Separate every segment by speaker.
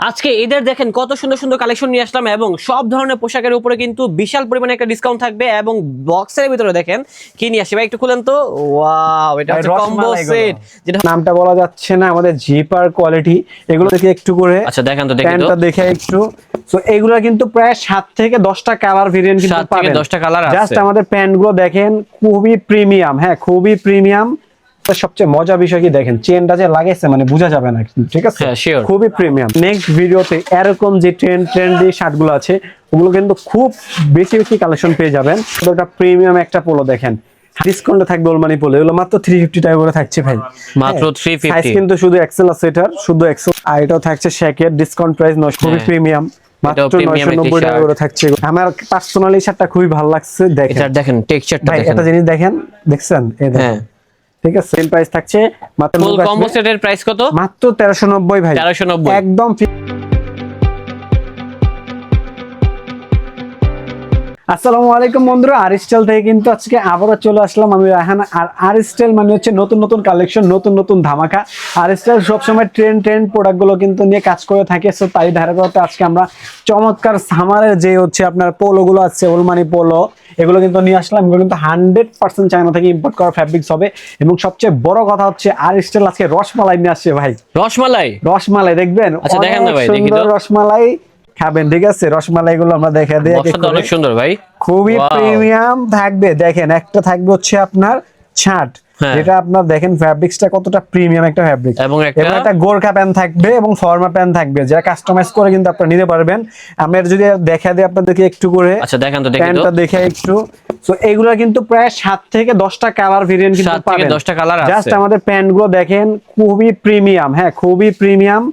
Speaker 1: আজকে এদের দেখেন কত সুন্দর সুন্দর কালেকশন নিয়ে আসলাম এবং সব ধরনের পোশাকের উপরে কিন্তু বিশাল পরিমাণে একটা ডিসকাউন্ট থাকবে এবং বক্সের ভিতরে দেখেন কি নিয়ে আসছে ভাই একটু খুলেন তো। ওয়াও এটা হচ্ছে কম্বো সেট যেটা
Speaker 2: নামটা বলা যাচ্ছে না আমাদের জিপার কোয়ালিটি এগুলো থেকে একটু করে
Speaker 1: আচ্ছা দেখেন তো দেখি তো।
Speaker 2: দেখে একটু। তো এগুলো কিন্তু প্রায় সাত থেকে দশটা কালার ভেরিয়েন্ট কিন্তু
Speaker 1: সাত থেকে
Speaker 2: পাবেন।
Speaker 1: দশটা কালার
Speaker 2: জাস্ট আমাদের প্যান্টগুলো দেখেন খুবই প্রিমিয়াম হ্যাঁ খুবই প্রিমিয়াম সবচেয়ে মজা বিষয় কি দেখেন? চেনটা যে লাগাইছে মানে বোঝা যাবে না ঠিক আছে?
Speaker 1: হ্যাঁ,
Speaker 2: খুবই প্রিমিয়াম নেক্সট ভিডিওতে এরকম যে ট্রেন্ড ট্রেন্ডি শার্টগুলো আছে ওগুলো কিন্তু খুব বেশি বেশি কালেকশন পেয়ে যাবেন। একটা প্রিমিয়াম একটা পোলো দেখেন। ডিসকাউন্টে থাকবে ওলমানি পোলো এগুলো মাত্র থ্রি ফিফটি টাকা করে থাকছে ভাই।
Speaker 1: মাত্র
Speaker 2: সাইজ কিন্তু শুধু এক্সেল আছে এটার শুধু এক্সেল আর এটাও থাকছে ডিসকাউন্ট প্রাইস খুবই
Speaker 1: হ্যাঁ।
Speaker 2: প্রিমিয়াম মাত্র টাকা করে থাকছে আমার পার্সোনালি শার্টটা খুবই ভালো লাগছে দেখেন।
Speaker 1: এটা দেখেন টেক্সচারটা
Speaker 2: ভাই
Speaker 1: দেখেন।
Speaker 2: একটা জিনিস দেখেন দেখছেন? এই দেখেন। ঠিক আছে সেম প্রাইস থাকছে। মাত্র
Speaker 1: ফুল
Speaker 2: নব্বই ভাই
Speaker 1: কম্বো সেটের প্রাইস কত?
Speaker 2: মাত্র তেরোশো নব্বই ভাই।
Speaker 1: 1390
Speaker 2: একদম আসসালামু আলাইকুম বন্ধুরা আর স্টাইল থেকে কিন্তু আজকে আবারও চলে আসলাম আমি রাহান আর আর স্টাইল মানে হচ্ছে নতুন নতুন কালেকশন নতুন নতুন ধামাকা। আর স্টাইল সবসময় ট্রেন্ড ট্রেন্ড প্রোডাক্টগুলো কিন্তু নিয়ে কাজ করে থাকে। সো তাই ধারাবাহিকতা আজকে আমরা চমৎকার সামারের যে হচ্ছে আপনার পোলোগুলো আছে ওলমানি পোলো এগুলো কিন্তু নিয়ে আসলাম। এগুলো কিন্তু হান্ড্রেড পার্সেন্ট চায়না থেকে ইম্পোর্ট করা ফ্যাব্রিক্স হবে। এবং সবচেয়ে বড় কথা হচ্ছে আর স্টাইল আজকে রসমালাই নিয়ে আসছে ভাই।
Speaker 1: রসমালাই?
Speaker 2: রসমালাই দেখবেন?
Speaker 1: আচ্ছা।
Speaker 2: সুন্দর রসমালাই। খাবেন ঠিক আছে? রসমালাই গুলো আমরা দেখা দিই।
Speaker 1: অনেক সুন্দর ভাই।
Speaker 2: খুবই প্রিমিয়াম থাকবে। দেখেন একটা থাকবে হচ্ছে আপনার ছাট।
Speaker 1: হ্যাঁ।
Speaker 2: যেটা আপনার দেখেন ফ্যাব্রিক্সটা কতটা প্রিমিয়াম একটা ফ্যাব্রিক
Speaker 1: এবং একটা-
Speaker 2: গোর্খা প্যান থাকবে এবং ফর্মা প্যান থাকবে। যেটা কাস্টমাইজ করে কিন্তু আপনারা নিতে পারবেন। আমরা যদি দেখা দিই আপনাদেরকে একটু করে
Speaker 1: আচ্ছা দেখেন তো দেখি তো।
Speaker 2: দেখে একটু। তো এইগুলা কিন্তু প্রায় সাত থেকে দশটা কালার ভেরিয়েন্ট কিন্তু পাবেন।
Speaker 1: দশটা কালার
Speaker 2: জাস্ট আমাদের প্যান্টগুলো দেখেন খুবই প্রিমিয়াম হ্যাঁ খুবই প্রিমিয়াম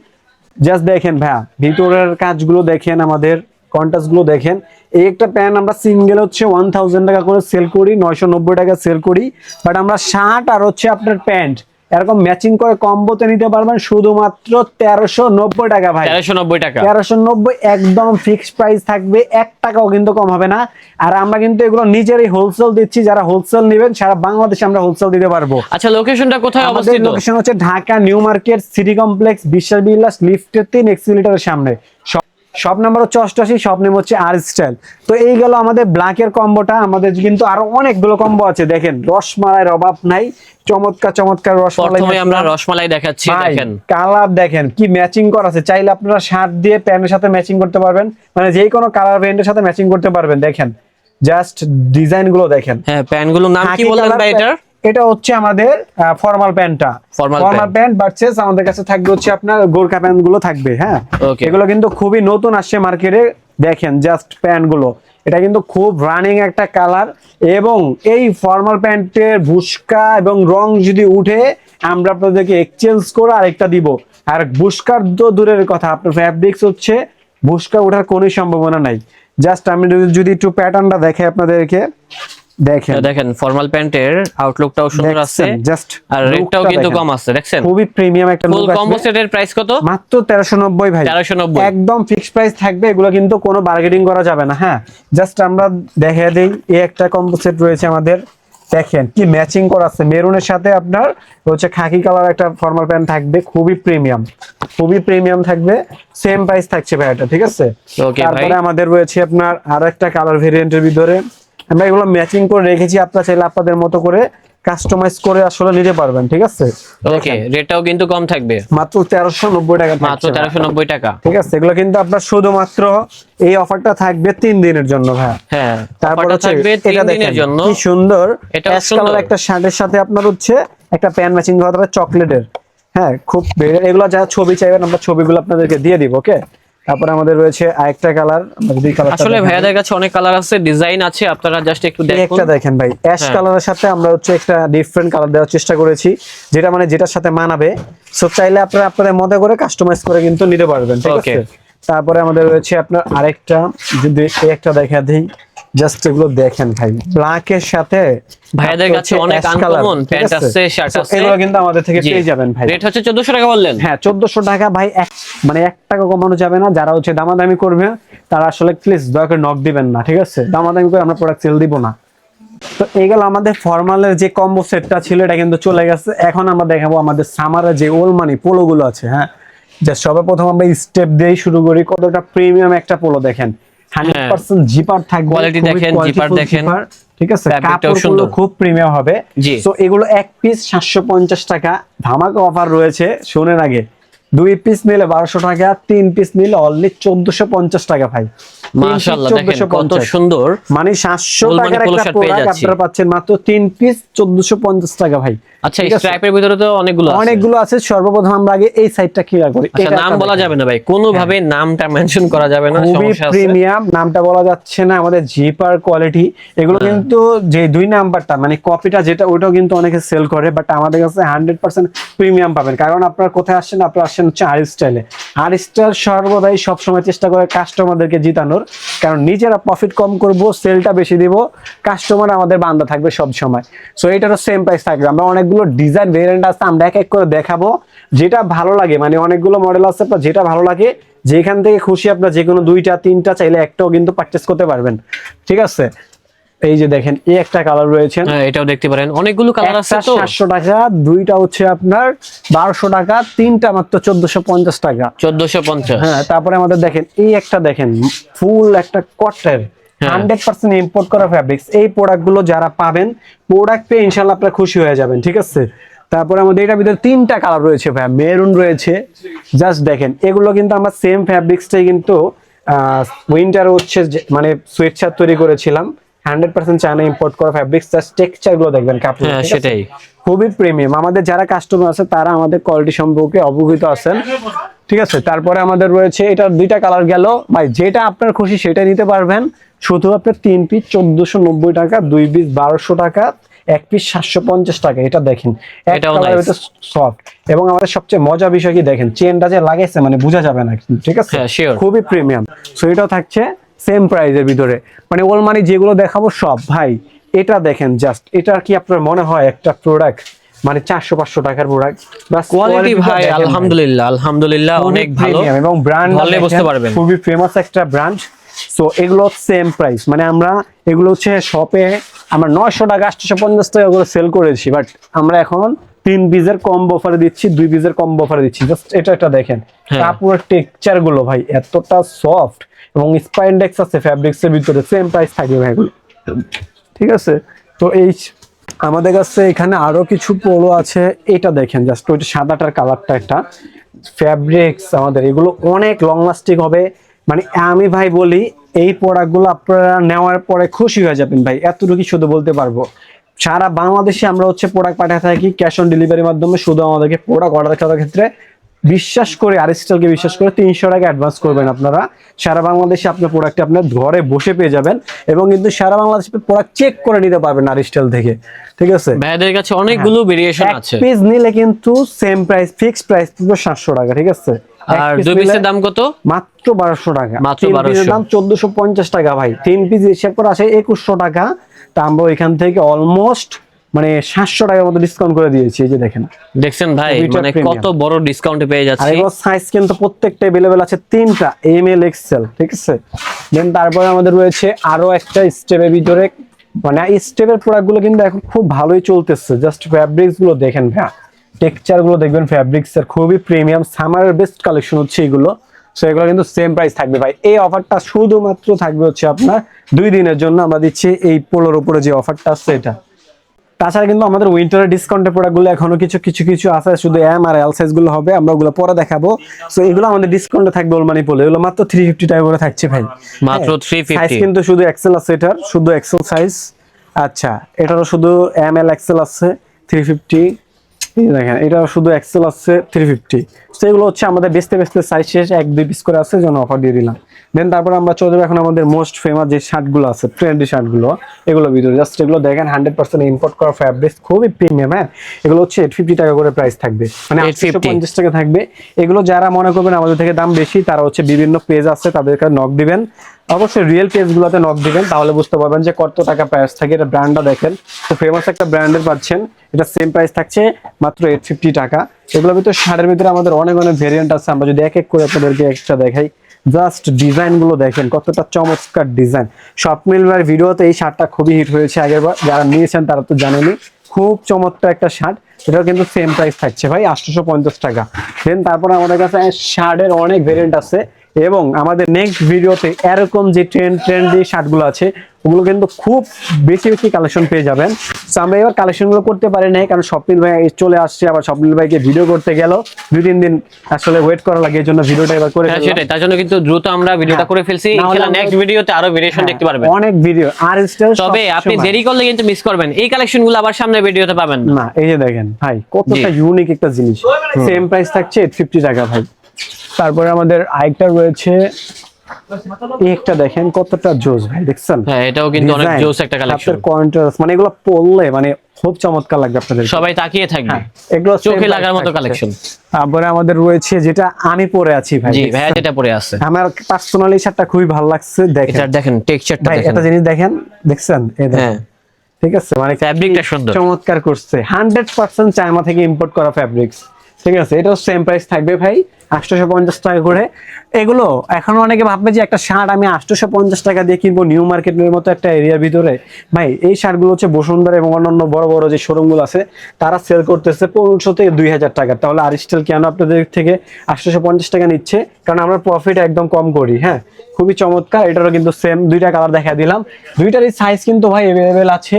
Speaker 2: জাস্ট দেখেন ভাইয়া, ভিতরের কাজগুলো দেখেন, আমাদের কন্টাসগুলো দেখেন। এই একটা প্যান্ট আমরা সিঙ্গেল হচ্ছে ওয়ান টাকা করে সেল করি, নয়শো নব্বই টাকা সেল করি। বাট আমরা শার্ট আর হচ্ছে আপনার প্যান্ট এরকম ম্যাচিং করে কম্বোতে নিতে পারবেন শুধুমাত্র তেরোশো নব্বই টাকা ভাই।
Speaker 1: তেরোশো নব্বই টাকা।
Speaker 2: তেরোশো নব্বই একদম ফিক্সড প্রাইস থাকবে এক টাকাও কিন্তু কম হবে না। আর আমরা কিন্তু এগুলো নিজেরই হোলসেল দিচ্ছি যারা হোলসেল নেবেন সারা বাংলাদেশে আমরা হোলসেল দিতে পারব।
Speaker 1: আচ্ছা লোকেশনটা কোথায় অবস্থিত?
Speaker 2: লোকেশন হচ্ছে Dhaka new market city complex Biswas Bilas লিফটের তিন এক্সিলিটারের সামনে। সব নাম্বার হচ্ছে অষ্টআশি সব নেম হচ্ছে আর স্টাইল তো এই গেল আমাদের ব্ল্যাকের কম্বোটা আমাদের কিন্তু আরও অনেকগুলো কম্বো আছে দেখেন রসমালাইয়ের অভাব নাই চমৎকার চমৎকার রসমালাই
Speaker 1: আমরা রসমালাই দেখাচ্ছি দেখেন।
Speaker 2: কালার দেখেন কি ম্যাচিং করা আছে। চাইলে আপনারা শার্ট দিয়ে প্যান্টের সাথে ম্যাচিং করতে পারবেন মানে যে কোনো কালার প্যান্টের সাথে ম্যাচিং করতে পারবেন দেখেন। জাস্ট ডিজাইনগুলো দেখেন।
Speaker 1: হ্যাঁ প্যান্টগুলো নাম কি বললেন ভাই। এটার?
Speaker 2: এটা হচ্ছে আমাদের ফর্মাল প্যান্টটা ফর্মাল প্যান্ট ভার্সেস আমাদের কাছে থাকবে হচ্ছে আপনার গোর্খা প্যান্টগুলো থাকবে হ্যাঁ? এগুলো কিন্তু খুবই নতুন আসছে মার্কেটে দেখেন জাস্ট প্যান্টগুলো এটা কিন্তু খুব রানিং একটা কালার এবং এই ফর্মাল প্যান্টের ভুস্কা এবং রং যদি উঠে আমরা আপনাদেরকে এক্সচেঞ্জ করে আরেকটা দিব। আর ভুস্কার তো দূরের কথা আপনার ফ্যাব্রিক্স হচ্ছে ভুস্কা ওঠার কোনো সম্ভাবনা নাই। জাস্ট আমি যদি- যদি একটু প্যাটার্নটা দেখে আপনাদেরকে। দেখেন।
Speaker 1: দেখেন ফর্মাল প্যান্টের আউটলুকটাও সুন্দর আছে
Speaker 2: জাস্ট
Speaker 1: আর রেটটাও কিন্তু কম আছে দেখছেন?
Speaker 2: খুবই প্রিমিয়াম একটা
Speaker 1: ফুল
Speaker 2: look
Speaker 1: কম্বো সেটের প্রাইস কত?
Speaker 2: মাত্র তেরোশো নব্বই ভাই।
Speaker 1: 1390
Speaker 2: একদম ফিক্সড প্রাইস থাকবে এগুলো কিন্তু কোনো বার্গেনিং করা যাবে না হ্যাঁ? জাস্ট আমরা দেখে দেই এই একটা কম্বো সেট রয়েছে আমাদের। দেখেন কি ম্যাচিং করা আছে। মেরুনের সাথে আপনার হচ্ছে খাকি কালার একটা ফর্মাল প্যান্ট থাকবে খুবই প্রিমিয়াম খুবই প্রিমিয়াম থাকবে। সেম প্রাইস থাকছে ভাই এটা ঠিক আছে? তারপরে আমাদের রয়েছে আপনার আরও একটা কালার ভেরিয়েন্টের ভিতরে। আমরা এগুলো ম্যাচিং করে রেখেছি আপনারা চাইলে আপনাদের মতো করে কাস্টমাইজ করে আসলে নিতে পারবেন ঠিক আছে?
Speaker 1: ওকে রেটটাও কিন্তু কম থাকবে।
Speaker 2: মাত্র তেরোশো নব্বই টাকা
Speaker 1: মাত্র
Speaker 2: থাকছে। ভাই।
Speaker 1: তেরোশো নব্বই টাকা।
Speaker 2: ঠিক আছে এগুলো কিন্তু আপনার শুধুমাত্র এই অফারটা থাকবে তিন দিনের জন্য ভাই
Speaker 1: হ্যাঁ
Speaker 2: তারপর
Speaker 1: থাকবে তিন
Speaker 2: এটা
Speaker 1: দিনের
Speaker 2: দেখেন
Speaker 1: জন্য।
Speaker 2: কি সুন্দর। অ্যাশ
Speaker 1: সুন্দর।
Speaker 2: একটা শার্টের সাথে আপনার হচ্ছে একটা প্যান্ট ম্যাচিং করা চকলেটের হ্যাঁ খুব এগুলো যা ছবি চাইবেন আমরা ছবিগুলো আপনাদেরকে দিয়ে দিব ওকে তারপরে আমাদের রয়েছে আরেকটা কালার দুই কালার
Speaker 1: আসলে ভাইয়াদের কাছে অনেক কালার আছে ডিজাইন আছে আপনারা জাস্ট একটু দেখুন
Speaker 2: একটা দেখেন। ভাই অ্যাশ। কালারের সাথে আমরা হচ্ছে একটা ডিফারেন্ট কালার দেওয়ার চেষ্টা করেছি যেটা মানে যেটার সাথে মানাবে। সো চাইলে আপনারা আপনাদের মতো করে কাস্টমাইজ করে কিন্তু নিতে পারবেন ঠিক আছে? তারপরে আমাদের রয়েছে আপনার আরেকটা যদি একটা দেখা দিই জাস্ট এগুলো দেখেন ভাই। সাথে
Speaker 1: ভাইয়াদের কাছে অনেক
Speaker 2: ঠিক
Speaker 1: প্যান্ট আছে,
Speaker 2: So,
Speaker 1: আছে।
Speaker 2: এগুলো কিন্তু আমাদের থেকে পেয়ে যাবেন ভাই।
Speaker 1: রেট হচ্ছে চোদ্দশো টাকা বললেন।
Speaker 2: হ্যাঁ চোদ্দশো টাকা ভাই এক মানে টাকা কমানো যাবে না। যারা হচ্ছে দামাদামি করবে তারা আসলে প্লিজ দয়া করে নক দিবেন না ঠিক আছে? দামাদামি করে আমরা প্রোডাক্ট সেল দিব না। তো এই গেল আমাদের ফর্মালের যে কম্বো সেটটা ছিল এটা কিন্তু চলে গেছে। এখন আমরা দেখাবো আমাদের সামারের যে ওল মানি পোলো গুলো আছে হ্যাঁ? যে সর্বপ্রথম আমরা স্টেপ দিয়েই শুরু করি। কতটা প্রিমিয়াম একটা পোলো দেখেন। হান্ড্রেড পার্সেন্ট জিপার থাকবে
Speaker 1: হ্যাঁ।
Speaker 2: খুবই
Speaker 1: দেখেন, zipper দেখেন।
Speaker 2: ঠিক আছে? কাপড়গুলো। খুব প্রিমিয়াম হবে। তো এগুলো এক পিস সাতশো পঞ্চাশ টাকা। ধামাকা অফার রয়েছে শোনেন আগে। দুই পিস নিলে বারোশো টাকা তিন পিস নিলে অনলি চোদ্দশো পঞ্চাশ টাকা ভাই।
Speaker 1: মাশাআল্লাহ দেখেন কত সুন্দর।
Speaker 2: মানে সাতশো
Speaker 1: ফুলমানি
Speaker 2: টাকার একটা
Speaker 1: shirt
Speaker 2: প্রোডাক্ট আপনারা পাচ্ছেন মাত্র তিন পিস চোদ্দশো পঞ্চাশ টাকা ভাই।
Speaker 1: আচ্ছা
Speaker 2: ঠিক
Speaker 1: স্ট্রাইপের ভিতরে তো অনেকগুলো আছে।
Speaker 2: অনেকগুলো আছে সর্বপ্রথম আমরা আগে এই সাইডটা ক্লিয়ার করি।
Speaker 1: আচ্ছা নাম বলা যাবে না ভাই। কোনোভাবে নামটা মেনশন করা যাবে না সমস্যা আছে।
Speaker 2: প্রিমিয়াম নামটা বলা যাচ্ছে না আমাদের জিপার কোয়ালিটি এগুলো
Speaker 1: হ্যাঁ।
Speaker 2: কিন্তু যে দুই নাম্বারটা মানে কপিটা যেটা ওইটাও কিন্তু অনেকে সেল করে বাট আমাদের কাছে হান্ড্রেড পার্সেন্ট প্রিমিয়াম পাবেন। কারণ আপনার কোথায় আসছেন? আপনারা আসছেন হচ্ছে আর স্টাইলে আর স্টাইল সর্বদাই সবসময় চেষ্টা করে কাস্টমারদেরকে জিতানোর। কারণ নিজেরা প্রফিট কম করব সেলটা বেশি দিব কাস্টমার আমাদের বান্ধা থাকবে সব সময়। সো এটারও সেম প্রাইস থাকবে। আমরা অনেকগুলো ডিজাইন ভেরিয়েন্ট আছে, আমরা এক এক করে দেখাবো। যেটা ভালো লাগে মানে অনেকগুলো মডেল আছে আপনার যেটা ভালো লাগে, যেখান থেকে খুশি আপনার যে কোনো দুইটা, তিনটা চাইলে একটাও কিন্তু পারচেস করতে পারবেন। ঠিক আছে? এই যে দেখেন এই একটা কালার রয়েছে।
Speaker 1: হ্যাঁ এটাও দেখতে পারেন। অনেকগুলো কালার আছে তো।
Speaker 2: সাতশো টাকা দুইটা হচ্ছে আপনার বারোশো টাকা তিনটা মাত্র চোদ্দশো পঞ্চাশ টাকা।
Speaker 1: চোদ্দশো পঞ্চাশ।
Speaker 2: হ্যাঁ তারপরে আমাদের দেখেন এই একটা দেখেন ফুল একটা কটের।
Speaker 1: হ্যাঁ।
Speaker 2: হান্ড্রেড পার্সেন্ট ইম্পোর্ট করা ফ্যাব্রিক্স এই প্রোডাক্টগুলো যারা পাবেন প্রোডাক্ট পেয়ে ইনশাল্লাহ আপনারা খুশি হয়ে যাবেন ঠিক আছে? তারপরে আমাদের এটার ভিতরে তিনটা কালার রয়েছে ভাই মেরুন রয়েছে। জাস্ট দেখেন এগুলো কিন্তু আমরা সেম ফ্যাব্রিক্সটাই কিন্তু উইন্টার হচ্ছে মানে শার্ট তৈরি করেছিলাম। হান্ড্রেড পার্সেন্ট চায়না ইম্পোর্ট করা ফ্যাব্রিক্স জাস্ট টেক্সচারগুলো দেখবেন কাপড়
Speaker 1: হ্যাঁ, সেটাই।
Speaker 2: খুবই প্রিমিয়াম আমাদের যারা কাস্টমার আছে তারা আমাদের কোয়ালিটি সম্পর্কে অবগত আছেন। ঠিক আছে? তারপরে আমাদের রয়েছে এটা দুইটা কালার গেল। ভাই যেটা আপনার খুশি সেটা নিতে পারবেন। শুধু আপনার তিন পিস চোদ্দশো নব্বই টাকা দুই পিস বারোশো টাকা এক পিস সাতশো পঞ্চাশ টাকা। এটা দেখেন এক
Speaker 1: nice।
Speaker 2: সফট এবং আমাদের সবচেয়ে মজা বিষয় কি দেখেন চেনটা যে লাগাইছে মানে বোঝা যাবে না ঠিক আছে?
Speaker 1: হ্যাঁ,
Speaker 2: খুবই প্রিমিয়াম সো এটাও থাকছে সেম প্রাইজের ভিতরে। মানে ওল মানে যেগুলো দেখাবো সব ভাই এটা দেখেন জাস্ট এটা কি আপনার মনে হয় একটা প্রোডাক্ট মানে চারশো পাঁচশো টাকার প্রোডাক্ট
Speaker 1: কোয়ালিটি ভাই আলহামদুলিল্লাহ আলহামদুলিল্লাহ অনেক ভালো।
Speaker 2: এবং ব্র্যান্ড
Speaker 1: বুঝতে পারবেন।
Speaker 2: খুবই ফেমাস একটা ব্র্যান্ড সো এগুলো সেম প্রাইস মানে আমরা এগুলো হচ্ছে শপে আমরা নয়শো টাকা আটশো পঞ্চাশ টাকা করে সেল করেছি বাট আমরা এখন তিন পিসের কম্বো অফারে দিচ্ছি দুই পিসের কম্বো অফারে দিচ্ছি। জাস্ট এটা এটা দেখেন।
Speaker 1: হ্যাঁ।
Speaker 2: কাপড়ের টেক্সচারগুলো ভাই এতটা সফট এবং স্পাইন্ডেক্স আছে ফ্যাব্রিক্স এর ভিতরে সেম প্রাইস থাকবে ভাই। ঠিক আছে? তো এই আমাদের কাছে এখানে আরও কিছু পোলো আছে এটা দেখেন জাস্ট ওইটা সাদাটার কালারটা একটা। ফ্যাব্রিক্স আমাদের এগুলো অনেক লং লাস্টিং হবে। মানে আমি ভাই বলি এই প্রোডাক্টগুলো আপনারা নেওয়ার পরে খুশি হয়ে যাবেন ভাই এতটুকু শুধু বলতে পারব। সারা বাংলাদেশে আমরা হচ্ছে প্রোডাক্ট পাঠিয়ে থাকি ক্যাশ অন ডেলিভারির মাধ্যমে শুধু আমাদেরকে প্রোডাক্ট অর্ডার করার ক্ষেত্রে। বিশ্বাস করে আরিস্টালকে বিশ্বাস করে তিনশো টাকা অ্যাডভান্স করবেন আপনারা। সারা বাংলাদেশে আপনার প্রোডাক্টটি আপনার ঘরে বসে পেয়ে যাবেন এবং কিন্তু সারা বাংলাদেশে প্রোডাক্ট চেক করে নিতে পারবেন আরিস্টাল থেকে। ঠিক আছে?
Speaker 1: ভাইদের কাছে অনেকগুলো ভেরিয়েশন আছে।
Speaker 2: পিস নিলে কিন্তু সেম প্রাইস ফিক্স প্রাইস পুরো সাতশো টাকা ঠিক আছে?
Speaker 1: আর দুই পিসের দাম কত?
Speaker 2: মাত্র বারোশো টাকা।
Speaker 1: মাত্র
Speaker 2: তিন
Speaker 1: 1200
Speaker 2: দাম চোদ্দশো পঞ্চাশ টাকা ভাই। তিন পিস হিসেব করে আসে একুশশো টাকা। তা আমরা এখান থেকে অলমোস্ট মানে সাতশো টাকার মতো ডিসকাউন্ট করে দিয়েছি এই যে দেখেন
Speaker 1: দেখছেন ভাই
Speaker 2: দুইটা
Speaker 1: মানে
Speaker 2: premium।
Speaker 1: কত বড় ডিসকাউন্টে পেয়ে
Speaker 2: আর
Speaker 1: যাচ্ছি
Speaker 2: এগুলো সাইজ কিন্তু প্রত্যেকটা अवेलेबल আছে তিনটা এম এল এক্সেল ঠিক আছে দেন তারপরে আমাদের রয়েছে আরো একটা স্টেপের ভিতরে মানে স্টেপের প্রোডাক্ট গুলো কিন্তু এখন খুব ভালোই চলতেছে জাস্ট ফ্যাব্রিক্স গুলো দেখেন ভাই টেক্সচার গুলো দেখবেন ফ্যাব্রিক্স এর খুবই প্রিমিয়াম সামারের বেস্ট কালেকশন হচ্ছে এগুলো সো এগুলো কিন্তু সেম প্রাইস থাকবে ভাই। এই অফারটা শুধুমাত্র থাকবে হচ্ছে আপনার দুই দিনের জন্য। আমরা দিচ্ছি এই পোলোর উপরে যে অফারটা আছে এটা। তাছাড়া কিন্তু আমাদের উইন্টারের ডিসকাউন্টের প্রোডাক্টগুলো এখনও কিছু কিছু কিছু আছে। শুধু এম আর এল সাইজগুলো হবে আমরা ওগুলো পরে দেখাবো। সো এগুলো আমাদের ডিসকাউন্টে থাকবে ওলমানি পোলো এগুলো মাত্র থ্রি ফিফটি টাকা করে থাকছে ভাই।
Speaker 1: মাত্র
Speaker 2: থ্রি
Speaker 1: সাইজ
Speaker 2: কিন্তু শুধু এক্সেল আছে এটার শুধু এক্সেল সাইজ আচ্ছা এটারও শুধু এম এল এক্সেল আছে থ্রি ফিফটি দেখেন এটাও শুধু এক্সেল আছে থ্রি ফিফটি সেগুলো হচ্ছে আমাদের বেচতে বেচতে সাইজ শেষ এক দুই পিস করে আছে জন্য অফার দিয়ে দিলাম। দেন তারপর আমরা চলে যাব এখন আমাদের মোস্ট ফেমাস যে শার্টগুলো আছে ট্রেন্ডি শার্টগুলো এগুলো ভিতরে জাস্ট এগুলো দেখেন হান্ড্রেড পার্সেন্ট ইম্পোর্ট করা ফ্যাব্রিক খুবই প্রিমিয়াম হ্যাঁ? এগুলো হচ্ছে এইট ফিফটি টাকা করে প্রাইস থাকবে। মানে আটশো পঞ্চাশ টাকা থাকবে। এগুলো যারা মনে করবেন আমাদের থেকে দাম বেশি তারা হচ্ছে বিভিন্ন পেজ আছে তাদেরকে নক দিবেন। অবশ্যই রিয়েল পেজগুলোতে নক দিবেন, তাহলে বুঝতে পারবেন যে কত টাকা প্রাইস থাকে। এটা ব্র্যান্ডটা দেখেন। তো ফেমাস একটা ব্র্যান্ডের পাচ্ছেন। এটা সেম প্রাইস থাকছে মাত্র এইট ফিফটি টাকা। এগুলোর ভিতরে শার্টের ভিতরে আমাদের অনেক অনেক ভেরিয়েন্ট আছে। আমরা যদি এক এক করে আপনাদেরকে এক্সট্রা দেখাই জাস্ট ডিজাইনগুলো দেখেন, কতটা চমৎকার ডিজাইন স্বপ্নিল ভাইয়ের ভিডিওতে এই শার্টটা খুবই হিট হয়েছে আগের বার। যারা নিয়েছেন তারা তো জানেনই, খুব চমৎকার একটা শার্ট। এটাও কিন্তু সেম প্রাইস থাকছে ভাই আটশোশো টাকা। দেন তারপরে আমাদের কাছে শার্টের অনেক ভেরিয়েন্ট আছে। এবং আমাদের নেক্সট ভিডিওতে এরকম যে ট্রেন্ড ট্রেন্ডি শার্টগুলো আছে ওগুলো কিন্তু খুব বেশি বেশি কালেকশন পেয়ে যাবেন। তো আমরা এবার কালেকশনগুলো করতে পারি নাই কারণ স্বপ্নিল ভাই চলে আসছে আবার স্বপ্নিল ভাইকে ভিডিও করতে গেল। দুই তিন দিন আসলে ওয়েট করা লাগে এই জন্য ভিডিওটা এবার করে
Speaker 1: হ্যাঁ সেটাই তার জন্য কিন্তু দ্রুত আমরা ভিডিওটা করে ফেলছি। ইনশাআল্লাহ নেক্সট ভিডিওতে আরও ভেরিয়েশন দেখতে পারবেন।
Speaker 2: অনেক ভিডিও আর স্টাইল
Speaker 1: তবে আপনি দেরি করলে কিন্তু মিস করবেন। এই কালেকশনগুলো আবার সামনে ভিডিওতে পাবেন না।
Speaker 2: না এই যে দেখেন ভাই কতটা ইউনিক একটা জিনিস। সেম প্রাইস থাকছে ফিফটি টাকা ভাই। তারপরে আমাদের আরেকটা রয়েছে। একটা দেখেন কতটা জোস ভাই দেখছেন?
Speaker 1: হ্যাঁ এটাও কিন্তু অনেক জোস একটা কালেকশন
Speaker 2: কন্ট্রাস্ট মানে এগুলো পরলে মানে খুব চমৎকার লাগবে আপনাদের।
Speaker 1: সবাই তাকিয়ে থাকবে।
Speaker 2: হ্যাঁ, এগুলো
Speaker 1: চোখে লাগার মতো কালেকশন
Speaker 2: তারপরে আমাদের রয়েছে যেটা আমি পরে আছি ভাই
Speaker 1: জি? ভাইয়া যেটা পরে আছে।
Speaker 2: আমার পার্সোনালি শার্টটা খুবই ভালো লাগছে দেখেন।
Speaker 1: এটা দেখেন টেক্সচারটা দেখেন।
Speaker 2: একটা জিনিস দেখেন দেখছেন? এই দেখেন।
Speaker 1: হ্যাঁ।
Speaker 2: ঠিক আছে মানে
Speaker 1: ফ্যাব্রিকটা সুন্দর।
Speaker 2: চমৎকার করছে। হান্ড্রেড পার্সেন্ট চায়না থেকে ইম্পোর্ট করা ফ্যাব্রিক্স ঠিক আছে এটাও সেম প্রাইস থাকবে ভাই। আটশোশো পঞ্চাশ টাকা করে। এগুলো এখন অনেকে ভাববে যে একটা শার্ট আমি আটশোশো পঞ্চাশ টাকা দিয়ে কিনবো নিউ মার্কেটের মতো একটা এরিয়ার ভিতরে। ভাই, এই শার্টগুলো হচ্ছে বসুন্ধরা এবং অন্যান্য বড় বড় যে শোরুমগুলো আছে, তারা সেল করতেছে পনেরোশো থেকে দুই হাজার টাকা। তাহলে আরিস্টেল কেন আপনাদের থেকে আটশোশো পঞ্চাশ টাকা নিচ্ছে? কারণ আমরা প্রফিট একদম কম করি হ্যাঁ? খুবই চমৎকার, এটারও কিন্তু সেম দুইটা কালার দেখা দিলাম। দুইটারই সাইজ কিন্তু ভাই অ্যাভেলেবেল আছে।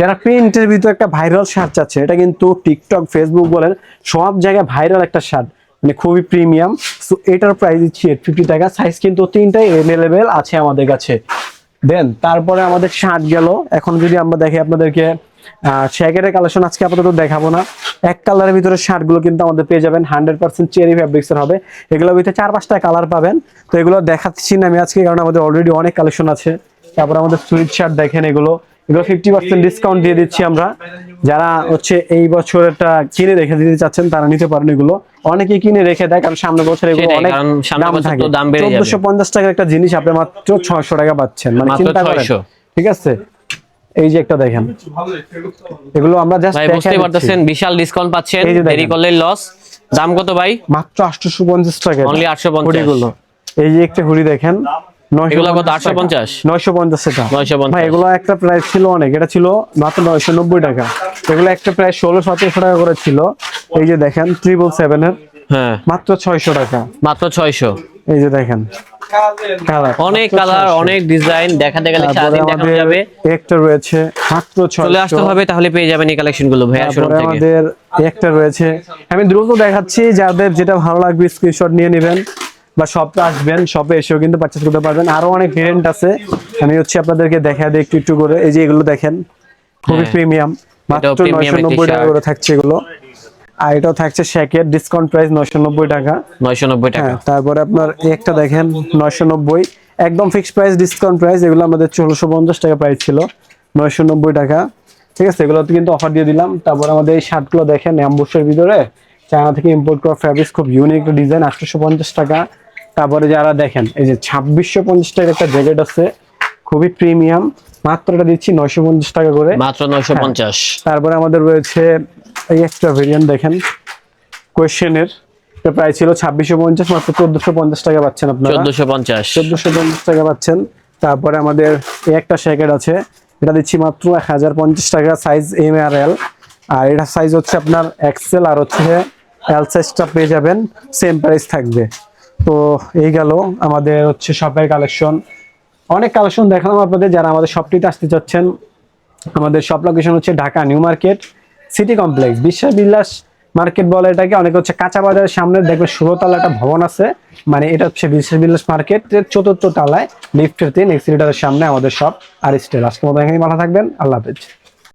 Speaker 2: যারা প্রিন্টের ভিতরে একটা ভাইরাল শার্ট চাচ্ছে, এটা কিন্তু টিকটক ফেসবুক বলেন, সব জায়গায় ভাইরাল একটা শার্ট। মানে খুবই প্রিমিয়াম। সো এটার প্রাইস দিচ্ছি এইট ফিফটি টাকা। সাইজ কিন্তু তিনটাই অ্যাভেলেবেল আছে আমাদের কাছে। দেন তারপরে আমাদের শার্ট গেল। এখন যদি আমরা দেখি আপনাদেরকে শ্যাকেটের কালেকশন আজকে আপাতত দেখাবো না। এক কালারের ভিতরে শার্টগুলো কিন্তু আমাদের পেয়ে যাবেন। হান্ড্রেড পার্সেন্ট চেরি ফ্যাব্রিক্স এর হবে। এগুলোর ভিতরে চার পাঁচটা কালার পাবেন। তো এগুলো দেখাচ্ছি না আমি আজকে, কারণ আমাদের অলরেডি অনেক কালেকশন আছে। তারপর আমাদের সুইট শার্ট দেখেন এগুলো। এগুলো ফিফটি পার্সেন্ট ডিসকাউন্ট দিয়ে দিচ্ছি আমরা। যারা হচ্ছে এই বছরটা কিনে রেখে দিতে চাচ্ছেন তারা নিতে পারেন এগুলো। অনেকেই কিনে রেখে দেয় কারণ সামনের বছর এগুলো অনেক দাম থাকে। চোদ্দশো পঞ্চাশ টাকার একটা জিনিস আপনি মাত্র ছয়শো টাকা পাচ্ছেন। মানে চিন্তা করেন ঠিক আছে? এই যে একটা দেখেন। এগুলো আমরা জাস্ট
Speaker 1: বুঝতে পারতেছেন বিশাল ডিসকাউন্ট পাচ্ছেন দেরি করলে লস দাম কত ভাই?
Speaker 2: মাত্র আটশোশো পঞ্চাশ টাকা।
Speaker 1: Only 850
Speaker 2: হুডিগুলো। এই যে একটা হুডি দেখেন।
Speaker 1: এগুলো কত? 850?
Speaker 2: নয়শো পঞ্চাশ টাকা।
Speaker 1: 950
Speaker 2: ভাই এগুলো একটা প্রাইস ছিল অনেক। এটা ছিল মাত্র নয়শো নব্বই টাকা। এগুলো একটা প্রাইস টাকা করে ছিল। এই যে দেখেন এর
Speaker 1: হ্যাঁ।
Speaker 2: মাত্র ছয়শো টাকা।
Speaker 1: মাত্র ছয়শো।
Speaker 2: এই যে দেখেন
Speaker 1: অনেক কালার অনেক ডিজাইন দেখাতে গেলে সারাদিন দেখানো যাবে।
Speaker 2: একটা রয়েছে মাত্র
Speaker 1: চলে আসতে হবে তাহলে পেয়ে যাবেন এই কালেকশনগুলো ভাইয়া শোরুম থেকে।
Speaker 2: আমাদের একটা রয়েছে। আমি দ্রুত দেখাচ্ছি যাদের যেটা ভালো লাগবে স্ক্রিনশট নিয়ে নেবেন। বা শপে আসবেন শপে এসেও কিন্তু পারচেস করতে পারবেন। আরও অনেক ভেরিয়েন্ট আছে। আমি হচ্ছে আপনাদেরকে দেখা দিই একটু একটু করে। এই যে এগুলো দেখেন খুবই। প্রিমিয়াম মাত্র নয়শো নব্বই টাকা করে থাকছে এগুলো। আর এটাও থাকছে শ্যাকের ডিসকাউন্ট প্রাইস নয়শো নব্বই টাকা।
Speaker 1: নয়শো নব্বই টাকা।
Speaker 2: হ্যাঁ তারপরে আপনার একটা দেখেন নয়শো নব্বই। একদম ফিক্সড প্রাইস ডিসকাউন্ট প্রাইস এগুলো আমাদের ষোলোশো পঞ্চাশ টাকা প্রাইস ছিল। নয়শো নব্বই টাকা। ঠিক আছে এগুলো কিন্তু অফার দিয়ে দিলাম। তারপর আমাদের এই শার্টগুলো দেখেন অ্যাম্বুসের ভিতরে। চায়না থেকে ইম্পোর্ট করা ফ্যাব্রিক্স খুব ইউনিক ডিজাইন আটশোশো পঞ্চাশ টাকা। তারপরে যারা দেখেন এই যে ছাব্বিশশো পঞ্চাশ টাকার একটা জ্যাকেট আছে খুবই প্রিমিয়াম মাত্র এটা দিচ্ছি নয়শো পঞ্চাশ টাকা করে।
Speaker 1: মাত্র নয়শো পঞ্চাশ।
Speaker 2: তারপরে আমাদের রয়েছে এই একটা ভেরিয়েন্ট দেখেন কোয়েশ্চেনের প্রাইস ছিল ছাব্বিশশো পঞ্চাশ মাত্র চোদ্দশো পঞ্চাশ টাকা পাচ্ছেন আপনারা।
Speaker 1: চোদ্দশো পঞ্চাশ।
Speaker 2: চোদ্দশো পঞ্চাশ টাকা পাচ্ছেন। তারপরে আমাদের এই একটা শ্যাকেট আছে এটা দিচ্ছি মাত্র এক হাজার পঞ্চাশ টাকা সাইজ এম আর এল আর এটা সাইজ হচ্ছে আপনার এক্সেল আর হচ্ছে এল সাইজটা পেয়ে যাবেন সেম প্রাইস থাকবে। তো এই গেল আমাদের হচ্ছে শপের কালেকশন অনেক কালেকশন দেখালাম আপনাদের যারা আমাদের শপটিতে আসতে চাচ্ছেন। আমাদের শপ লোকেশন হচ্ছে Dhaka new market city complex Biswas Billas market বলে এটাকে। অনেকে হচ্ছে কাঁচা বাজারের সামনে দেখবে ষোলোতলা একটা ভবন আছে। মানে এটা হচ্ছে বিশ্বাস বিলাস মার্কেটের চতুর্থ তলায় লিফটের তিন এক্সিলিটারের সামনে আমাদের শপ আর স্টেল আজকে মতো এখানেই ভালো থাকবেন। আল্লাহ হাফেজ।